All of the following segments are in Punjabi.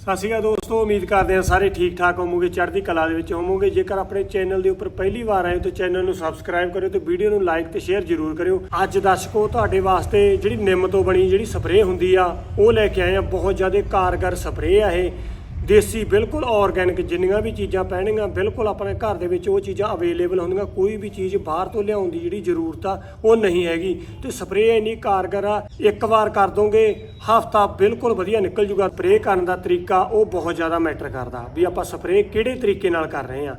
ਸਤਿ ਸ਼੍ਰੀ ਅਕਾਲ ਦੋਸਤੋ, ਉਮੀਦ ਕਰਦੇ ਹਾਂ ਸਾਰੇ ਠੀਕ ਠਾਕ ਹੋਵੋਗੇ, ਚੜ੍ਹਦੀ ਕਲਾ ਦੇ ਵਿੱਚ ਹੋਵੋਗੇ। ਜੇਕਰ ਆਪਣੇ ਚੈਨਲ ਦੇ ਉੱਪਰ ਪਹਿਲੀ ਵਾਰ ਆਏ ਹੋ ਤਾਂ ਚੈਨਲ ਨੂੰ ਸਬਸਕ੍ਰਾਈਬ ਕਰਿਓ ਤੇ ਵੀਡੀਓ ਨੂੰ ਲਾਈਕ ਤੇ ਸ਼ੇਅਰ ਜ਼ਰੂਰ ਕਰਿਓ। ਅੱਜ ਦਰਸ਼ਕੋ, ਤੁਹਾਡੇ ਵਾਸਤੇ ਜਿਹੜੀ ਨਿੰਮ ਤੋਂ ਬਣੀ ਜਿਹੜੀ ਸਪਰੇਅ ਹੁੰਦੀ ਆ, ਉਹ ਲੈ ਕੇ ਆਏ ਆ ਬਹੁਤ ਜ਼ਿਆਦਾ ਕਾਰਗਰ ਸਪਰੇਅ ਆ ਇਹ। ਦੇਸੀ ਬਿਲਕੁਲ ਆਰਗੈਨਿਕ ਜਿੰਨੀਆਂ ਵੀ ਚੀਜ਼ਾਂ ਪੈਣਗੀਆਂ ਬਿਲਕੁਲ ਆਪਣੇ ਘਰ ਦੇ ਵਿੱਚ ਉਹ ਚੀਜ਼ਾਂ ਅਵੇਲੇਬਲ ਹੁੰਦੀਆਂ, ਕੋਈ ਵੀ ਚੀਜ਼ ਬਾਹਰ ਤੋਂ ਲਿਆਉਣ ਦੀ ਜਿਹੜੀ ਜ਼ਰੂਰਤ ਆ, ਉਹ ਨਹੀਂ ਹੈਗੀ। ਤੇ ਸਪਰੇਅ ਇੰਨੀ ਕਾਰਗਰ ਆ, ਇੱਕ ਵਾਰ ਕਰ ਦੋਗੇ, ਹਫਤਾ ਬਿਲਕੁਲ ਵਧੀਆ ਨਿਕਲ ਜੂਗਾ। ਸਪਰੇਅ ਕਰਨ ਦਾ ਤਰੀਕਾ ਉਹ ਬਹੁਤ ਜ਼ਿਆਦਾ ਮੈਟਰ ਕਰਦਾ, ਵੀ ਆਪਾਂ ਸਪਰੇਅ ਕਿਹੜੇ ਤਰੀਕੇ ਨਾਲ ਕਰ ਰਹੇ ਆ।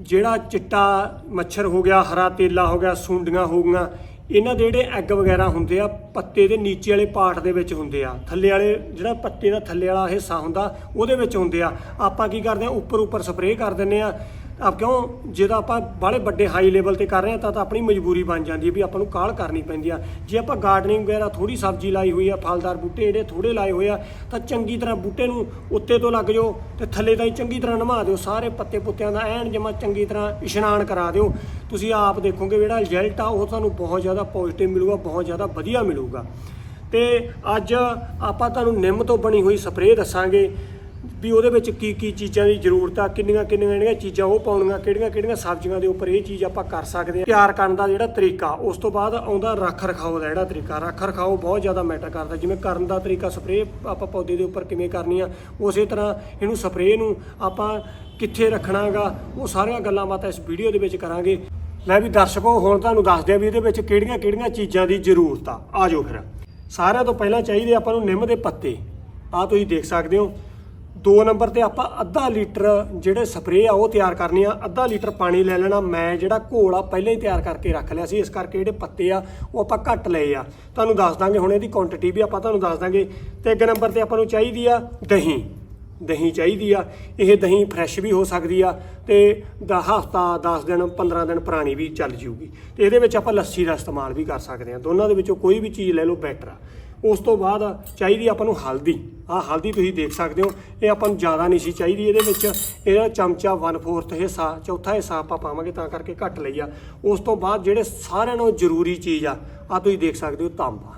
ਜਿਹੜਾ ਚਿੱਟਾ ਮੱਛਰ ਹੋ ਗਿਆ, ਹਰਾ ਤੇਲਾ ਹੋ ਗਿਆ, ਸੁੰਡੀਆਂ ਹੋ ਗਈਆਂ ਇਹਨਾਂ ਦੇ ਜਿਹੜੇ ਐਗ ਵਗੈਰਾ ਹੁੰਦੇ ਆ, ਪੱਤੇ ਦੇ ਨੀਚੇ ਵਾਲੇ ਪਾਰਟ ਦੇ ਵਿੱਚ ਹੁੰਦੇ ਆ। ਥੱਲੇ ਵਾਲੇ ਜਿਹੜਾ ਪੱਤੇ ਦਾ ਥੱਲੇ ਵਾਲਾ ਹਿੱਸਾ ਹੁੰਦਾ, ਉਹਦੇ ਵਿੱਚ ਹੁੰਦੇ ਆ। ਆਪਾਂ ਕੀ ਕਰਦੇ ਆ ਉੱਪਰ ਉੱਪਰ ਸਪਰੇਅ ਕਰ ਦਿੰਨੇ ਆ। ਆਪ ਕਿਉਂ? ਜਦੋਂ ਆਪਾਂ ਬਾਹਲੇ ਵੱਡੇ ਹਾਈ ਲੈਵਲ ਤੇ ਕਰ ਰਹੇ ਹਾਂ, ਤਾਂ ਤਾਂ ਆਪਣੀ ਮਜਬੂਰੀ ਬਣ ਜਾਂਦੀ ਹੈ ਵੀ ਆਪਾਂ ਨੂੰ ਕਾਹਲ ਕਰਨੀ ਪੈਂਦੀ ਆ। ਜੇ ਆਪਾਂ ਗਾਰਡਨਿੰਗ ਵਗੈਰਾ ਥੋੜੀ ਸਬਜ਼ੀ ਲਾਈ ਹੋਈ ਆ, ਫਲਦਾਰ ਬੂਟੇ ਜਿਹੜੇ ਥੋੜੇ ਲਾਏ ਹੋਏ ਆ, ਤਾਂ ਚੰਗੀ ਤਰ੍ਹਾਂ ਬੂਟੇ ਨੂੰ ਉੱਤੇ ਤੋਂ ਲੱਗ ਜਾਓ ਤੇ ਥੱਲੇ ਤਾਂ ਚੰਗੀ ਤਰ੍ਹਾਂ ਨਮਾ ਦਿਓ। ਸਾਰੇ ਪੱਤੇ ਪੁੱਤਿਆਂ ਦਾ ਐਨ ਜਮਾ ਚੰਗੀ ਤਰ੍ਹਾਂ ਇਸ਼ਨਾਨ ਕਰਾ ਦਿਓ। ਤੁਸੀਂ ਆਪ ਦੇਖੋਗੇ ਜਿਹੜਾ ਰਿਜ਼ਲਟ ਆ, ਉਹ ਤੁਹਾਨੂੰ ਬਹੁਤ ਜ਼ਿਆਦਾ ਪੋਜ਼ਿਟਿਵ ਮਿਲੂਗਾ, ਬਹੁਤ ਜ਼ਿਆਦਾ ਵਧੀਆ ਮਿਲੂਗਾ। ਤੇ ਅੱਜ ਆਪਾਂ ਤੁਹਾਨੂੰ ਨਿੰਮ ਤੋਂ ਬਣੀ ਹੋਈ ਸਪਰੇਅ ਦੱਸਾਂਗੇ। ਵੀ ਉਹਦੇ ਵਿੱਚ ਕੀ ਕੀ ਚੀਜ਼ਾਂ ਦੀ ਜ਼ਰੂਰਤ ਆ, ਕਿੰਨੀਆਂ ਕਿੰਨੀਆਂ ਜਿਹੜੀਆਂ ਚੀਜ਼ਾਂ ਉਹ ਪਾਉਣੀਆਂ, ਕਿਹੜੀਆਂ ਕਿਹੜੀਆਂ ਸਬਜ਼ੀਆਂ ਦੇ ਉੱਪਰ ਇਹ ਚੀਜ਼ ਆਪਾਂ ਕਰ ਸਕਦੇ ਹਾਂ ਤਿਆਰ ਕਰਨ ਦਾ ਜਿਹੜਾ ਤਰੀਕਾ, ਉਸ ਤੋਂ ਬਾਅਦ ਆਉਂਦਾ ਰੱਖ ਰਖਾਓ ਦਾ ਜਿਹੜਾ ਤਰੀਕਾ। ਰੱਖ ਰਖਾਓ ਬਹੁਤ ਜ਼ਿਆਦਾ ਮੈਟਰ ਕਰਦਾ। ਜਿਵੇਂ ਕਰਨ ਦਾ ਤਰੀਕਾ, ਸਪਰੇਅ ਆਪਾਂ ਪੌਦੇ ਦੇ ਉੱਪਰ ਕਿਵੇਂ ਕਰਨੀ ਆ, ਉਸੇ ਤਰ੍ਹਾਂ ਇਹਨੂੰ ਸਪਰੇਅ ਨੂੰ ਆਪਾਂ ਕਿੱਥੇ ਰੱਖਣਾਗਾ, ਉਹ ਸਾਰੀਆਂ ਗੱਲਾਂ ਬਾਤਾਂ ਇਸ ਵੀਡੀਓ ਦੇ ਵਿੱਚ ਕਰਾਂਗੇ। ਲੈ ਵੀ ਦਰਸ਼ਕੋ, ਹੁਣ ਤੁਹਾਨੂੰ ਦੱਸਦੇ ਆ ਵੀ ਇਹਦੇ ਵਿੱਚ ਕਿਹੜੀਆਂ ਕਿਹੜੀਆਂ ਚੀਜ਼ਾਂ ਦੀ ਜ਼ਰੂਰਤ ਆ। ਆ ਫਿਰ। ਸਾਰਿਆਂ ਤੋਂ ਪਹਿਲਾਂ ਚਾਹੀਦੇ ਆਪਾਂ ਨੂੰ ਨਿੰਮ ਦੇ ਪੱਤੇ। ਆ ਤੁਸੀਂ ਦੇਖ ਸਕਦੇ ਹੋ। ਦੋ ਨੰਬਰ ਤੇ ਆਪਾਂ ਅੱਧਾ ਲੀਟਰ ਜਿਹੜੇ ਸਪਰੇਅ ਆ ਉਹ ਤਿਆਰ ਕਰਨੀ ਆ। ਅੱਧਾ ਲੀਟਰ ਪਾਣੀ ਲੈ ਲੈਣਾ। ਮੈਂ ਜਿਹੜਾ ਘੋਲ ਆ ਪਹਿਲਾਂ ਹੀ ਤਿਆਰ ਕਰਕੇ ਰੱਖ ਲਿਆ ਸੀ। ਇਸ ਕਰਕੇ ਜਿਹੜੇ ਪੱਤੇ ਆ ਉਹ ਆਪਾਂ ਘੱਟ ਲਏ ਆ। ਤੁਹਾਨੂੰ ਦੱਸ ਦਾਂਗੇ ਹੁਣ ਇਹਦੀ ਕੁਆਂਟੀਟੀ ਵੀ ਆਪਾਂ ਤੁਹਾਨੂੰ ਦੱਸ ਦਾਂਗੇ। ਤੇ ਇੱਕ ਨੰਬਰ ਤੇ ਆਪਾਂ ਨੂੰ ਚਾਹੀਦੀ ਆ ਦਹੀਂ। ਦਹੀਂ ਚਾਹੀਦੀ ਆ। ਇਹ ਦਹੀਂ ਫਰੈਸ਼ ਵੀ ਹੋ ਸਕਦੀ ਆ ਤੇ ਦਾ, ਹਫਤਾ 10 ਦਿਨ 15 ਦਿਨ ਪੁਰਾਣੀ ਵੀ ਚੱਲ ਜੂਗੀ। ਤੇ ਇਹਦੇ ਵਿੱਚ ਆਪਾਂ ਲੱਸੀ ਦਾ ਇਸਤੇਮਾਲ ਵੀ ਕਰ ਸਕਦੇ ਆ। ਦੋਨਾਂ ਦੇ ਵਿੱਚੋਂ ਕੋਈ ਵੀ ਚੀਜ਼ ਲੈ ਲਓ ਬੈਟਰ ਆ। ਉਸ ਤੋਂ ਬਾਅਦ ਚਾਹੀਦੀ ਆਪਾਂ ਨੂੰ ਹਲਦੀ। ਆਹ ਹਲਦੀ ਤੁਸੀਂ ਦੇਖ ਸਕਦੇ ਹੋ, ਇਹ ਆਪਾਂ ਨੂੰ ਜ਼ਿਆਦਾ ਨਹੀਂ ਸੀ ਚਾਹੀਦੀ ਇਹਦੇ ਵਿੱਚ। ਇਹਦਾ ਚਮਚਾ 1/4 ਹਿੱਸਾ, ਚੌਥਾ ਹਿੱਸਾ ਆਪਾਂ ਪਾਵਾਂਗੇ ਤਾਂ ਕਰਕੇ ਘੱਟ ਲਈ ਆ। ਉਸ ਤੋਂ ਬਾਅਦ ਜਿਹੜੇ ਸਾਰਿਆਂ ਨਾਲੋਂ ਜ਼ਰੂਰੀ ਚੀਜ਼ ਆ ਆ ਤੁਸੀਂ ਦੇਖ ਸਕਦੇ ਹੋ ਤਾਂਬਾ।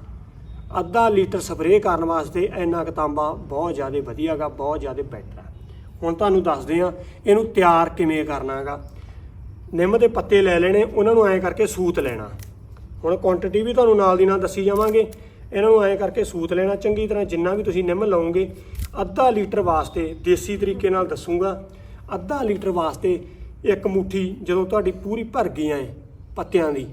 ਅੱਧਾ ਲੀਟਰ ਸਪਰੇਅ ਕਰਨ ਵਾਸਤੇ ਇੰਨਾ ਕੁ ਤਾਂਬਾ ਬਹੁਤ ਜ਼ਿਆਦਾ ਵਧੀਆਗਾ ਬਹੁਤ ਜ਼ਿਆਦਾ ਬੈਟਰ ਆ। ਹੁਣ ਤੁਹਾਨੂੰ ਦੱਸਦੇ ਆ ਇਹਨੂੰ ਤਿਆਰ ਕਿਵੇਂ ਕਰਨਾਗਾ ਨਿੰਮ ਦੇ ਪੱਤੇ ਲੈ ਲੈਣੇ, ਉਹਨਾਂ ਨੂੰ ਐਂ ਕਰਕੇ ਸੂਤ ਲੈਣਾ। ਹੁਣ ਕੁਆਂਟੀਟੀ ਵੀ ਤੁਹਾਨੂੰ ਨਾਲ ਦੀ ਨਾਲ ਦੱਸੀ ਜਾਵਾਂਗੇ। ਇਹਨਾਂ ਨੂੰ ਐਂ ਕਰਕੇ ਸੂਤ ਲੈਣਾ ਚੰਗੀ ਤਰ੍ਹਾਂ ਜਿੰਨਾ ਵੀ ਤੁਸੀਂ ਨਿੰਮ ਲਾਓਗੇ ਅੱਧਾ ਲੀਟਰ ਵਾਸਤੇ ਦੇਸੀ ਤਰੀਕੇ ਨਾਲ ਦੱਸੂਗਾ। ਅੱਧਾ ਲੀਟਰ ਵਾਸਤੇ ਇੱਕ ਮੁਠੀ ਜਦੋਂ ਤੁਹਾਡੀ ਪੂਰੀ ਭਰ ਗਈ ਐ ਪੱਤਿਆਂ ਦੀ,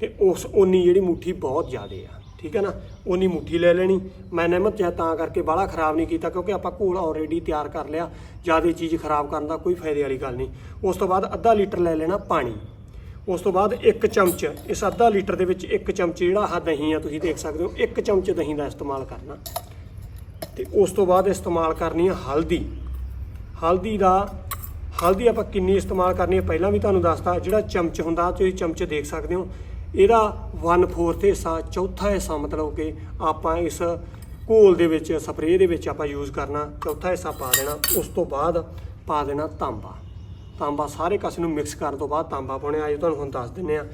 ਤੇ ਉਸ ਓਨੀ ਜਿਹੜੀ ਮੁਠੀ ਬਹੁਤ ਜ਼ਿਆਦੇ ਆ, ਠੀਕ ਹੈ ਨਾ? ਓਨੀ ਮੁੱਠੀ ਲੈ ਲੈਣੀ। ਮੈਂ ਨਿੰਮ ਚਾਹ ਤਾਂ ਕਰਕੇ ਬਾਹਲਾ ਖਰਾਬ ਨਹੀਂ ਕੀਤਾ ਕਿਉਂਕਿ ਆਪਾਂ ਘੋਲ ਆਲਰੇਡੀ ਤਿਆਰ ਕਰ ਲਿਆ। ਜ਼ਿਆਦਾ ਚੀਜ਼ ਖਰਾਬ ਕਰਨ ਦਾ ਕੋਈ ਫਾਇਦੇ ਵਾਲੀ ਗੱਲ ਨਹੀਂ। ਉਸ ਤੋਂ ਬਾਅਦ ਅੱਧਾ ਲੀਟਰ ਲੈ ਲੈਣਾ ਪਾਣੀ। ਉਸ ਤੋਂ ਬਾਅਦ ਇੱਕ ਚਮਚ, ਇਸ ਅੱਧਾ ਲੀਟਰ ਦੇ ਵਿੱਚ ਇੱਕ ਚਮਚ ਜਿਹੜਾ ਆਹ ਦਹੀਂ ਆ, ਤੁਸੀਂ ਦੇਖ ਸਕਦੇ ਹੋ, ਇੱਕ ਚਮਚ ਦਹੀਂ ਦਾ ਇਸਤੇਮਾਲ ਕਰਨਾ। ਤੇ ਉਸ ਤੋਂ ਬਾਅਦ ਇਸਤੇਮਾਲ ਕਰਨੀ ਹੈ ਹਲਦੀ। ਹਲਦੀ ਦਾ, ਹਲਦੀ ਆਪਾਂ ਕਿੰਨੀ ਇਸਤੇਮਾਲ ਕਰਨੀ ਹੈ ਪਹਿਲਾਂ ਵੀ ਤੁਹਾਨੂੰ ਦੱਸਤਾ, ਜਿਹੜਾ ਚਮਚ ਹੁੰਦਾ, ਤੁਸੀਂ ਚਮਚ ਦੇਖ ਸਕਦੇ ਹੋ। ਇਹਦਾ 1/4 ਹਿੱਸਾ, ਚੌਥਾ ਹਿੱਸਾ ਮਤਲਬ ਕਿ ਆਪਾਂ ਇਸ ਘੋਲ ਦੇ ਵਿੱਚ ਸਪਰੇਅ ਦੇ ਵਿੱਚ ਆਪਾਂ ਯੂਜ਼ ਕਰਨਾ, ਚੌਥਾ ਹਿੱਸਾ ਪਾ ਦੇਣਾ, ਉਸ ਤੋਂ ਬਾਅਦ ਪਾ ਦੇਣਾ ਤਾਂਬਾ। ਤਾਂਬਾ ਸਾਰੇ ਕਾਸੇ ਨੂੰ ਮਿਕਸ ਕਰਨ ਤੋਂ ਬਾਅਦ ਤਾਂਬਾ ਪਾਉਣਾ ਅੱਜ ਤੁਹਾਨੂੰ ਹੁਣ ਦੱਸ ਦਿੰਨੇ ਆ,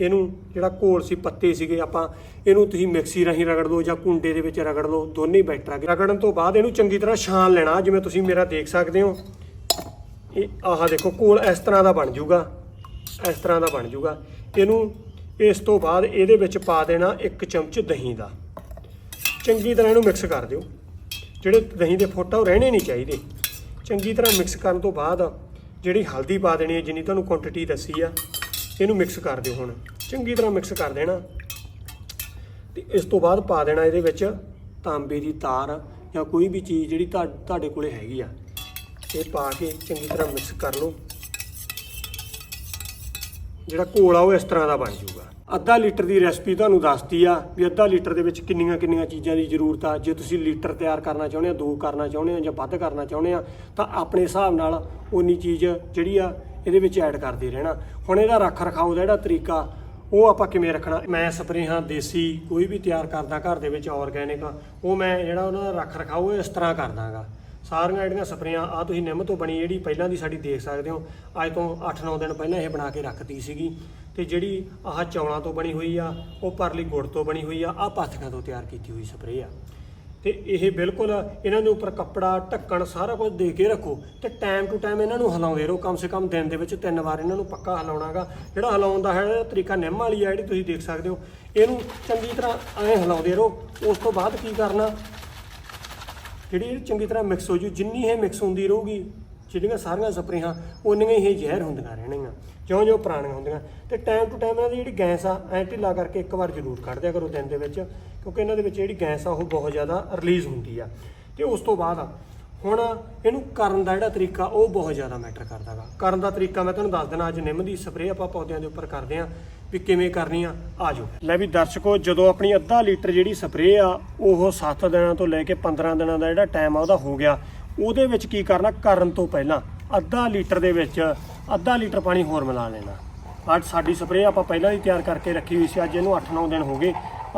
ਇਹਨੂੰ ਜਿਹੜਾ ਘੋਲ ਸੀ, ਪੱਤੇ ਸੀਗੇ ਆਪਾਂ, ਇਹਨੂੰ ਤੁਸੀਂ ਮਿਕਸੀ ਰਾਹੀਂ ਰਗੜ ਲਓ ਜਾਂ ਕੁੰਡੇ ਦੇ ਵਿੱਚ ਰਗੜ ਲਓ, ਦੋਨੇ ਬੈਟਰ ਆ ਰਗੜਨ ਤੋਂ ਬਾਅਦ ਇਹਨੂੰ ਚੰਗੀ ਤਰ੍ਹਾਂ ਛਾਣ ਲੈਣਾ, ਜਿਵੇਂ ਤੁਸੀਂ ਮੇਰਾ ਦੇਖ ਸਕਦੇ ਹੋ। ਇਹ ਆਹ ਦੇਖੋ, ਘੋਲ ਇਸ ਤਰ੍ਹਾਂ ਦਾ ਬਣ ਜਾਊਗਾ ਇਸ ਤਰ੍ਹਾਂ ਦਾ ਬਣ ਜਾਊਗਾ ਇਹਨੂੰ ਇਸ ਤੋਂ ਬਾਅਦ ਇਹਦੇ ਵਿੱਚ ਪਾ ਦੇਣਾ ਇੱਕ ਚਮਚ ਦਹੀਂ ਦਾ। ਚੰਗੀ ਤਰ੍ਹਾਂ ਇਹਨੂੰ ਮਿਕਸ ਕਰ ਦਿਓ। ਜਿਹੜੇ ਦਹੀਂ ਦੇ ਫੋਟਾ ਉਹ ਰਹਿਣੇ ਨਹੀਂ ਚਾਹੀਦੇ। ਚੰਗੀ ਤਰ੍ਹਾਂ ਮਿਕਸ ਕਰਨ ਤੋਂ ਬਾਅਦ ਜਿਹੜੀ ਹਲਦੀ ਪਾ ਦੇਣੀ ਹੈ, ਜਿੰਨੀ ਤੁਹਾਨੂੰ ਕੁਆਂਟੀਟੀ ਦੱਸੀ ਆ, ਇਹਨੂੰ ਮਿਕਸ ਕਰ ਦਿਓ ਹੁਣ। ਚੰਗੀ ਤਰ੍ਹਾਂ ਮਿਕਸ ਕਰ ਦੇਣਾ। ਤੇ ਇਸ ਤੋਂ ਬਾਅਦ ਪਾ ਦੇਣਾ ਇਹਦੇ ਵਿੱਚ ਤਾਂਬੇ ਦੀ ਤਾਰ ਜਾਂ ਕੋਈ ਵੀ ਚੀਜ਼ ਜਿਹੜੀ ਤੁਹਾਡੇ ਕੋਲੇ ਹੈਗੀ ਆ। ਇਹ ਪਾ ਕੇ ਚੰਗੀ ਤਰ੍ਹਾਂ ਮਿਕਸ ਕਰ ਲਓ। ਜਿਹੜਾ ਘੋਲ ਆ, ਉਹ ਇਸ ਤਰ੍ਹਾਂ ਦਾ ਬਣ ਜਾਊਗਾ। ਅੱਧਾ ਲੀਟਰ ਦੀ ਰੈਸਪੀ ਤੁਹਾਨੂੰ ਦੱਸਤੀ ਆ ਵੀ ਅੱਧਾ ਲੀਟਰ ਦੇ ਵਿੱਚ ਕਿੰਨੀਆਂ ਕਿੰਨੀਆਂ ਚੀਜ਼ਾਂ ਦੀ ਜ਼ਰੂਰਤ ਆ। ਜੇ ਤੁਸੀਂ ਲੀਟਰ ਤਿਆਰ ਕਰਨਾ ਚਾਹੁੰਦੇ ਆ, ਦੋ ਕਰਨਾ ਚਾਹੁੰਦੇ ਆ ਜਾਂ ਵੱਧ ਕਰਨਾ ਚਾਹੁੰਦੇ ਆ, ਤਾਂ ਆਪਣੇ ਹਿਸਾਬ ਨਾਲ ਉਨੀ ਚੀਜ਼ ਜਿਹੜੀ ਆ ਇਹਦੇ ਵਿੱਚ ਐਡ ਕਰਦੇ ਰਹਿਣਾ। ਹੁਣ ਇਹਦਾ ਰੱਖ ਰਖਾਓ ਦਾ ਜਿਹੜਾ ਤਰੀਕਾ, ਉਹ ਆਪਾਂ ਕਿਵੇਂ ਰੱਖਣਾ? ਮੈਂ ਸਪਰੇਹਾਂ ਦੇਸੀ ਕੋਈ ਵੀ ਤਿਆਰ ਕਰਦਾ ਘਰ ਦੇ ਵਿੱਚ ਆਰਗੈਨਿਕ ਉਹ ਮੈਂ ਜਿਹੜਾ ਉਹਨਾਂ ਦਾ ਰੱਖ ਰਖਾਓ ਇਸ ਤਰ੍ਹਾਂ ਕਰਦਾਗਾ ਸਾਰੀਆਂ ਜਿਹੜੀਆਂ ਸਪਰੇਆਂ ਆ ਤੁਸੀਂ ਨਿੰਮ ਤੋਂ ਬਣੀ ਜਿਹੜੀ ਪਹਿਲਾਂ ਦੀ ਸਾਡੀ ਦੇਖ ਸਕਦੇ ਹੋ, ਅੱਜ ਤੋਂ 8-9 ਦਿਨ ਪਹਿਲਾਂ ਇਹ ਬਣਾ ਕੇ ਰੱਖਦੀ ਸੀਗੀ। ਤੇ ਜਿਹੜੀ ਆਹ ਚੌਲਾਂ ਤੋਂ ਬਣੀ ਹੋਈ ਆ, ਉਹ ਪਰਲੀ ਗੁੜ ਤੋਂ ਬਣੀ ਹੋਈ ਆ, ਆਹ ਪਾਥੀਆਂ ਤੋਂ ਤਿਆਰ ਕੀਤੀ ਹੋਈ ਸਪਰੇਅ ਆ। ਤੇ ਇਹ ਬਿਲਕੁਲ ਇਹਨਾਂ ਦੇ ਉੱਪਰ ਕੱਪੜਾ ਢੱਕਣ ਸਾਰਾ ਕੁਝ ਦੇ ਕੇ ਰੱਖੋ ਤੇ ਟਾਈਮ ਟੂ ਟਾਈਮ ਇਹਨਾਂ ਨੂੰ ਹਿਲਾਉਂਦੇ ਰਹੋ। ਕਮ ਸੇ ਕਮ ਦਿਨ ਦੇ ਵਿੱਚ ਤਿੰਨ ਵਾਰ ਇਹਨਾਂ ਨੂੰ ਪੱਕਾ ਹਿਲਾਉਣਾਗਾ। ਜਿਹੜਾ ਹਿਲਾਉਣ ਦਾ ਹੈ ਤਰੀਕਾ ਨਿੰਮ ਵਾਲੀ ਆ, ਜਿਹੜੀ ਤੁਸੀਂ ਦੇਖ ਸਕਦੇ ਹੋ, ਇਹਨੂੰ ਚੰਗੀ ਤਰ੍ਹਾਂ ਐਂ ਹਿਲਾਉਂਦੇ ਰਹੋ। ਉਸ ਤੋਂ ਬਾਅਦ ਕੀ ਕਰਨਾ? ਜਿਹੜੀ ਇਹ ਚੰਗੀ ਤਰ੍ਹਾਂ ਮਿਕਸ ਹੋ ਜੂ, ਜਿੰਨੀ ਇਹ ਮਿਕਸ ਹੁੰਦੀ ਰਹੂਗੀ, ਜਿਹੜੀਆਂ ਸਾਰੀਆਂ ਸਪਰੇਹਾਂ, ਉਨੀਆਂ ਹੀ ਇਹ ਜ਼ਹਿਰ ਹੁੰਦੀਆਂ ਰਹਿਣਗੀਆਂ। ਜਿਉਂ ਜਿਉਂ ਪੁਰਾਣੀਆਂ ਹੁੰਦੀਆਂ। ਤੇ ਟਾਈਮ ਟੂ ਟਾਈਮ ਇਹਨਾਂ ਦੀ ਜਿਹੜੀ ਗੈਸ ਆ, ਐ ਢਿੱਲਾ ਕਰਕੇ ਇੱਕ ਵਾਰ ਜ਼ਰੂਰ ਕੱਢ ਦਿਆ ਕਰੋ ਦਿਨ ਦੇ ਵਿੱਚ, ਕਿਉਂਕਿ ਇਹਨਾਂ ਦੇ ਵਿੱਚ ਜਿਹੜੀ ਗੈਸ ਆ, ਉਹ ਬਹੁਤ ਜ਼ਿਆਦਾ ਰਿਲੀਜ਼ ਹੁੰਦੀ ਆ। ਤੇ ਉਸ ਤੋਂ ਬਾਅਦ ਹੁਣ ਇਹਨੂੰ ਕਰਨ ਦਾ ਜਿਹੜਾ ਤਰੀਕਾ, ਉਹ ਬਹੁਤ ਜ਼ਿਆਦਾ ਮੈਟਰ ਕਰਦਾਗਾ ਕਰਨ ਦਾ ਤਰੀਕਾ ਮੈਂ ਤੁਹਾਨੂੰ ਦੱਸ ਦੇਣਾ ਅੱਜ ਨਿੰਮ ਦੀ ਸਪਰੇਅ ਆਪਾਂ ਪੌਦਿਆਂ ਦੇ ਉੱਪਰ ਕਰਦੇ ਆਂ, ਵੀ ਕਿਵੇਂ ਕਰਨੀ ਆ ਆ ਜਾਓ। ਲੈ ਵੀ ਦਰਸ਼ਕੋ, ਜਦੋਂ ਆਪਣੀ ਅੱਧਾ ਲੀਟਰ ਜਿਹੜੀ ਸਪਰੇਅ ਆ, ਉਹ 7 ਦਿਨਾਂ ਤੋਂ ਲੈ ਕੇ 15 ਦਿਨਾਂ ਦਾ ਜਿਹੜਾ ਟਾਈਮ ਆ, ਉਹਦਾ ਹੋ ਗਿਆ। ਉਹਦੇ ਵਿੱਚ ਕੀ ਕਰਨਾ, ਕਰਨ ਤੋਂ ਪਹਿਲਾਂ ਅੱਧਾ ਲੀਟਰ ਦੇ ਵਿੱਚ ਅੱਧਾ ਲੀਟਰ ਪਾਣੀ ਹੋਰ ਮਿਲਾ ਲੈਣਾ। ਅੱਜ ਸਾਡੀ ਸਪਰੇਅ ਆਪਾਂ ਪਹਿਲਾਂ ਹੀ ਤਿਆਰ ਕਰਕੇ ਰੱਖੀ ਹੋਈ ਸੀ, ਅੱਜ ਇਹਨੂੰ 8-9 ਦਿਨ ਹੋ ਗਏ।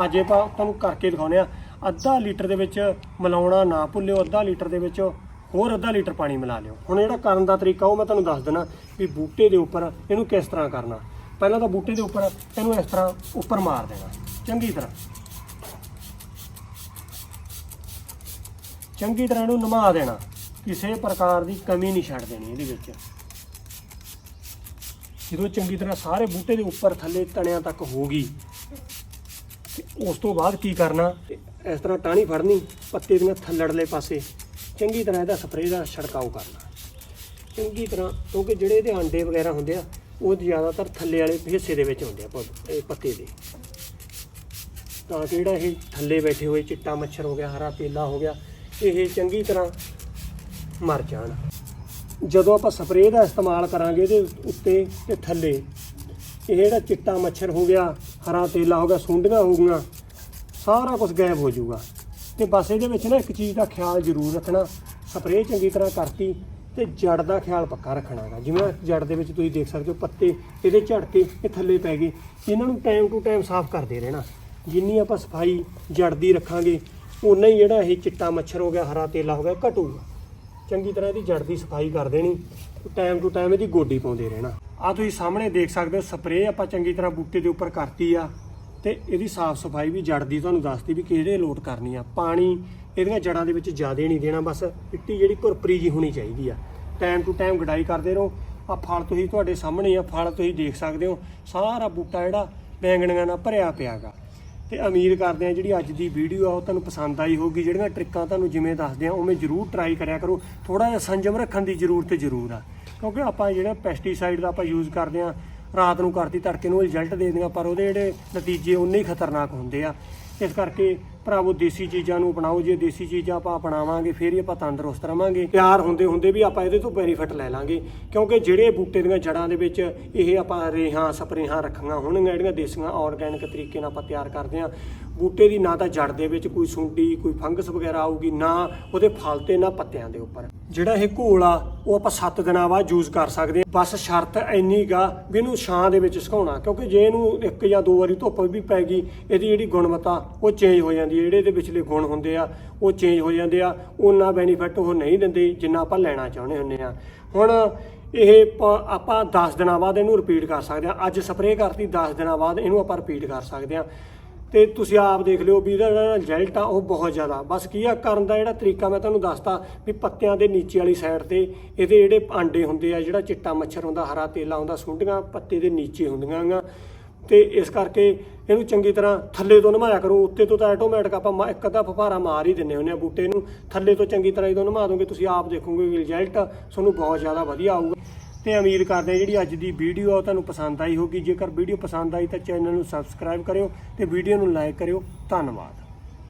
ਅੱਜ ਇਹ ਆਪਾਂ ਤੁਹਾਨੂੰ ਕਰਕੇ ਦਿਖਾਉਂਦੇ ਆ ਅੱਧਾ ਲੀਟਰ ਦੇ ਵਿੱਚ ਮਿਲਾਉਣਾ ਨਾ ਭੁੱਲਿਓ, ਅੱਧਾ ਲੀਟਰ ਦੇ ਵਿੱਚ ਹੋਰ ਅੱਧਾ ਲੀਟਰ ਪਾਣੀ ਮਿਲਾ ਲਿਓ। ਹੁਣ ਜਿਹੜਾ ਕਰਨ ਦਾ ਤਰੀਕਾ ਉਹ ਮੈਂ ਤੁਹਾਨੂੰ ਦੱਸ ਦਿੰਦਾ ਵੀ ਬੂਟੇ ਦੇ ਉੱਪਰ ਇਹਨੂੰ ਕਿਸ ਤਰ੍ਹਾਂ ਕਰਨਾ। ਪਹਿਲਾਂ ਤਾਂ ਬੂਟੇ ਦੇ ਉੱਪਰ ਇਹਨੂੰ ਇਸ ਤਰ੍ਹਾਂ ਉੱਪਰ ਮਾਰ ਦੇਣਾ। ਚੰਗੀ ਤਰ੍ਹਾਂ। ਚੰਗੀ ਤਰ੍ਹਾਂ ਇਹਨੂੰ ਨਮਾ ਦੇਣਾ। ਕਿਸੇ ਪ੍ਰਕਾਰ ਦੀ ਕਮੀ ਨਹੀਂ ਛੱਡ ਦੇਣੀ ਇਹਦੇ ਵਿੱਚ। ਜਦੋਂ ਚੰਗੀ ਤਰ੍ਹਾਂ ਸਾਰੇ ਬੂਟੇ ਦੇ ਉੱਪਰ ਥੱਲੇ ਤਣਿਆਂ ਤੱਕ ਹੋ ਗਈ, ਤੇ ਉਸ ਤੋਂ ਬਾਅਦ ਕੀ ਕਰਨਾ? ਇਸ ਤਰ੍ਹਾਂ ਟਾਹਣੀ ਫੜਨੀ, ਪੱਤੇ ਦੀਆਂ ਥੱਲੜਲੇ ਪਾਸੇ, ਚੰਗੀ ਤਰ੍ਹਾਂ ਇਹਦਾ ਸਪਰੇਅ ਦਾ ਛੜਕਾਓ ਕਰਨਾ। ਚੰਗੀ ਤਰ੍ਹਾਂ, ਕਿਉਂਕਿ ਜਿਹੜੇ ਇਹਦੇ ਆਂਡੇ ਵਗੈਰਾ ਹੁੰਦੇ ਆ, ਉਹ ਜ਼ਿਆਦਾਤਰ ਥੱਲੇ ਵਾਲੇ ਹਿੱਸੇ ਦੇ ਵਿੱਚ ਹੁੰਦੇ ਆ ਪੱਤੇ ਦੇ। ਤਾਂ ਕਿ ਜਿਹੜਾ ਇਹ ਥੱਲੇ ਬੈਠੇ ਹੋਏ ਚਿੱਟਾ ਮੱਛਰ ਹੋ ਗਿਆ, ਹਰਾ ਤੇਲਾ ਹੋ ਗਿਆ, ਇਹ ਚੰਗੀ ਤਰ੍ਹਾਂ ਮਰ ਜਾਣ। ਜਦੋਂ ਆਪਾਂ ਸਪਰੇਅ ਦਾ ਇਸਤੇਮਾਲ ਕਰਾਂਗੇ ਇਹਦੇ ਉੱਤੇ ਤੇ ਥੱਲੇ, ਇਹ ਜਿਹੜਾ ਚਿੱਟਾ ਮੱਛਰ ਹੋ ਗਿਆ, ਹਰਾ ਤੇਲਾ ਹੋ ਗਿਆ, ਸੁੰਡੀਆਂ ਹੋ ਗਈਆਂ, ਸਾਰਾ ਕੁਝ ਗਾਇਬ ਹੋ ਜਾਊਗਾ। ਤੇ ਬਸ ਇਹਦੇ ਵਿੱਚ ਨਾ ਇੱਕ ਚੀਜ਼ ਦਾ ਖਿਆਲ ਜ਼ਰੂਰ ਰੱਖਣਾ, ਸਪਰੇਅ ਚੰਗੀ ਤਰ੍ਹਾਂ ਕਰਤੀ ਤੇ ਜੜ ਦਾ ਖਿਆਲ ਪੱਕਾ ਰੱਖਣਾ ਹੈਗਾ। ਜਿਵੇਂ ਜੜ ਦੇ ਵਿੱਚ ਤੁਸੀਂ ਦੇਖ ਸਕਦੇ ਹੋ ਪੱਤੇ, ਇਹਦੇ ਝੜਕੇ ਇਹ ਥੱਲੇ ਪੈ ਗਏ। ਇਹਨਾਂ ਨੂੰ ਟਾਈਮ ਟੂ ਟਾਈਮ ਸਾਫ਼ ਕਰਦੇ ਰਹਿਣਾ। ਜਿੰਨੀ ਆਪਾਂ ਸਫ਼ਾਈ ਜੜ ਦੀ ਰੱਖਾਂਗੇ ਉਨਾ ਹੀ ਜਿਹੜਾ ਇਹ ਚਿੱਟਾ ਮੱਛਰ ਹੋ ਗਿਆ, ਹਰਾ ਤੇਲਾ ਹੋ ਗਿਆ, ਘਟੂਗਾ। ਚੰਗੀ ਤਰ੍ਹਾਂ ਇਹਦੀ ਜੜ ਦੀ ਸਫ਼ਾਈ ਕਰ ਦੇਣੀ ਟਾਈਮ ਟੂ ਟਾਈਮ ਇਹਦੀ ਗੋਡੀ ਪਾਉਂਦੇ ਰਹਿਣਾ। ਆ ਤੁਸੀਂ ਸਾਹਮਣੇ ਦੇਖ ਸਕਦੇ ਹੋ ਸਪਰੇਅ ਆਪਾਂ ਚੰਗੀ ਤਰ੍ਹਾਂ ਬੂਟੇ ਦੇ ਉੱਪਰ ਕਰਤੀ ਆ, ਤੇ ਇਹਦੀ ਸਾਫ਼ ਸਫ਼ਾਈ ਵੀ ਜੜ ਦੀ ਤੁਹਾਨੂੰ ਦੱਸਦੀ ਵੀ ਕਿਹੜੇ ਲੋਟ ਕਰਨੀ ਆ। ਪਾਣੀ ਇਹਦੀਆਂ ਜੜਾਂ ਦੇ ਵਿੱਚ ਜ਼ਿਆਦਾ ਨਹੀਂ ਦੇਣਾ, ਬਸ ਮਿੱਟੀ ਜਿਹੜੀ ਭੁਰਪਰੀ ਜੀ ਹੋਣੀ ਚਾਹੀਦੀ ਆ। ਟਾਈਮ ਟੂ ਟਾਈਮ ਗਡਾਈ ਕਰਦੇ ਰਹੋ। ਆ ਫਲ ਤੁਸੀਂ ਤੁਹਾਡੇ ਸਾਹਮਣੇ ਆ, ਫਲ ਤੁਸੀਂ ਦੇਖ ਸਕਦੇ ਹੋ, ਸਾਰਾ ਬੂਟਾ ਜਿਹੜਾ ਬੈਂਗਣੀਆਂ ਨਾਲ ਭਰਿਆ ਪਿਆਗਾ ਤੇ ਉਮੀਦ ਕਰਦੇ ਆ ਜਿਹੜੀ ਅੱਜ ਦੀ ਵੀਡੀਓ ਆ, ਉਹ ਤੁਹਾਨੂੰ ਪਸੰਦ ਆਈ ਹੋਊਗੀ। ਜਿਹੜੀਆਂ ਟ੍ਰਿਕਾਂ ਤੁਹਾਨੂੰ ਜਿਵੇਂ ਦੱਸਦੇ ਆ, ਉਵੇਂ ਜ਼ਰੂਰ ਟਰਾਈ ਕਰਿਆ ਕਰੋ। ਥੋੜਾ ਜਿਹਾ ਸੰਜਮ ਰੱਖਣ ਦੀ ਜ਼ਰੂਰਤ ਜ਼ਰੂਰ ਆ। ਕਿਉਂਕਿ ਆਪਾਂ ਜਿਹੜਾ ਪੈਸਟੀਸਾਈਡ ਦਾ ਆਪਾਂ ਯੂਜ਼ ਕਰਦੇ ਆ, ਰਾਤ ਨੂੰ ਕਰਤੀ ਤੜਕੇ ਨੂੰ ਰਿਜ਼ਲਟ ਦੇ ਦਿੰਦੇ ਆ, ਪਰ ਉਹਦੇ ਜਿਹੜੇ ਨਤੀਜੇ ਉਨੇ ਹੀ ਖਤਰਨਾਕ ਹੁੰਦੇ ਆ। ਇਸ ਕਰਕੇ ਭਰਾਵੋ, ਦੇਸੀ ਚੀਜ਼ਾਂ ਨੂੰ ਅਪਣਾਓ, ਜੇ ਦੇਸੀ ਚੀਜ਼ਾਂ ਆਪਾਂ ਅਪਣਾਵਾਂਗੇ, ਫਿਰ ਹੀ ਆਪਾਂ ਤੰਦਰੁਸਤ ਰਵਾਂਗੇ। ਤਿਆਰ ਹੁੰਦੇ ਹੁੰਦੇ ਵੀ ਆਪਾਂ ਇਹਦੇ ਤੋਂ ਬੈਨੀਫਿਟ ਲੈ ਲਾਂਗੇ। ਕਿਉਂਕਿ ਜਿਹੜੇ ਬੂਟੇ ਦੀਆਂ ਜੜਾਂ ਦੇ ਵਿੱਚ ਇਹ ਆਪਾਂ ਰੇਹਾਂ, ਸਪਰੇਹਾਂ ਰੱਖੀਆਂ ਹੋਣਗੀਆਂ, ਜਿਹੜੀਆਂ ਦੇਸੀਆਂ ਆਰਗੈਨਿਕ ਤਰੀਕੇ ਨਾਲ ਆਪਾਂ ਤਿਆਰ ਕਰਦੇ ਆ ਬੂਟੇ ਦੀ ਨਾ ਤਾਂ ਜੜ ਦੇ ਵਿੱਚ ਕੋਈ ਸੁੰਡੀ, ਕੋਈ ਫੰਗਸ ਵਗੈਰਾ ਆਊਗੀ, ਨਾ ਉਹਦੇ ਫਲ ਤੇ, ਨਾ ਪੱਤਿਆਂ ਦੇ ਉੱਪਰ। ਜਿਹੜਾ ਇਹ ਘੋਲ ਆ, ਉਹ ਆਪਾਂ 7 ਦਿਨਾਂ ਬਾਅਦ ਯੂਜ਼ ਕਰ ਸਕਦੇ ਆ ਬਸ ਸ਼ਰਤ ਇੰਨੀ ਗਾ ਵੀ ਇਹਨੂੰ ਛਾਂ ਦੇ ਵਿੱਚ ਸੁਕਾਉਣਾ। ਕਿਉਂਕਿ ਜੇ ਇਹਨੂੰ ਇੱਕ ਜਾਂ ਦੋ ਵਾਰੀ ਧੁੱਪ ਵੀ ਪੈ ਗਈ, ਇਹਦੀ ਜਿਹੜੀ ਗੁਣਵੱਤਾ, ਉਹ ਚੇਂਜ ਹੋ ਜਾਂਦੀ ਹੈ, ਜਿਹੜੇ ਇਹਦੇ ਵਿਚਲੇ ਗੁਣ ਹੁੰਦੇ ਆ, ਉਹ ਚੇਂਜ ਹੋ ਜਾਂਦੇ ਆ, ਉਹਨਾਂ ਬੈਨੀਫਿਟ ਉਹ ਨਹੀਂ ਦਿੰਦੇ ਜਿੰਨਾ ਆਪਾਂ ਲੈਣਾ ਚਾਹੁੰਦੇ ਹੁੰਦੇ ਆ। ਹੁਣ ਇਹ ਪ- ਆਪਾਂ 10 ਦਿਨਾਂ ਬਾਅਦ ਇਹਨੂੰ ਰਿਪੀਟ ਕਰ ਸਕਦੇ ਆ। ਅੱਜ ਸਪਰੇਅ ਕਰਤੀ 10 ਦਿਨਾਂ ਬਾਅਦ ਇਹਨੂੰ ਆਪਾਂ ਰਿਪੀਟ ਕਰ ਸਕਦੇ ਆ। ਤੇ ਤੁਸੀਂ ਆਪ ਦੇਖ ਲਿਓ ਵੀ ਇਹਦਾ ਜਿਹੜਾ ਰਿਜ਼ਲਟ ਆ, ਉਹ ਬਹੁਤ ਜ਼ਿਆਦਾ। ਬਸ ਕੀ ਆ, ਕਰਨ ਦਾ ਜਿਹੜਾ ਤਰੀਕਾ ਮੈਂ ਤੁਹਾਨੂੰ ਦੱਸਤਾ ਵੀ ਪੱਤਿਆਂ ਦੇ ਨੀਚੇ ਵਾਲੀ ਸਾਈਡ ਤੇ ਇਹਦੇ ਜਿਹੜੇ ਆਂਡੇ ਹੁੰਦੇ ਆ, ਜਿਹੜਾ ਚਿੱਟਾ ਮੱਛਰ ਹੁੰਦਾ, ਹਰਾ ਤੇਲਾ ਹੁੰਦਾ, ਸੁੰਡੀਆਂ ਪੱਤੇ ਦੇ ਨੀਚੇ ਹੁੰਦੀਆਂ ਗਾ ਤੇ ਇਸ ਕਰਕੇ ਇਹਨੂੰ ਚੰਗੀ ਤਰ੍ਹਾਂ ਥੱਲੇ ਤੋਂ ਨਮਾਇਆ ਕਰੋ। ਉੱਤੇ ਤੋਂ ਤਾਂ ਆਟੋਮੈਟਿਕ ਆਪਾਂ ਮਾ- ਇੱਕ ਅੱਧਾ ਫੁਹਾਰਾ ਮਾਰ ਹੀ ਦਿੰਨੇ ਹੁੰਦੇ ਆ ਬੂਟੇ ਨੂੰ। ਥੱਲੇ ਤੋਂ ਚੰਗੀ ਤਰ੍ਹਾਂ ਜਦੋਂ ਨਮਾ ਦੋਗੇ, ਤੁਸੀਂ ਆਪ ਦੇਖੋਗੇ ਰਿਜ਼ਲਟ ਤੁਹਾਨੂੰ ਬਹੁਤ ਜ਼ਿਆਦਾ ਵਧੀਆ ਆਊਗਾ। ਤੇ ਉਮੀਦ ਕਰਦੇ ਹਾਂ ਜਿਹੜੀ ਅੱਜ ਦੀ ਵੀਡੀਓ ਆ ਉਹ ਤੁਹਾਨੂੰ ਪਸੰਦ ਆਈ ਹੋਗੀ ਜੇਕਰ ਵੀਡੀਓ ਪਸੰਦ ਆਈ ਤਾਂ ਚੈਨਲ ਨੂੰ ਸਬਸਕ੍ਰਾਈਬ ਕਰਿਓ ਤੇ ਵੀਡੀਓ ਨੂੰ ਲਾਈਕ ਕਰਿਓ। ਧੰਨਵਾਦ।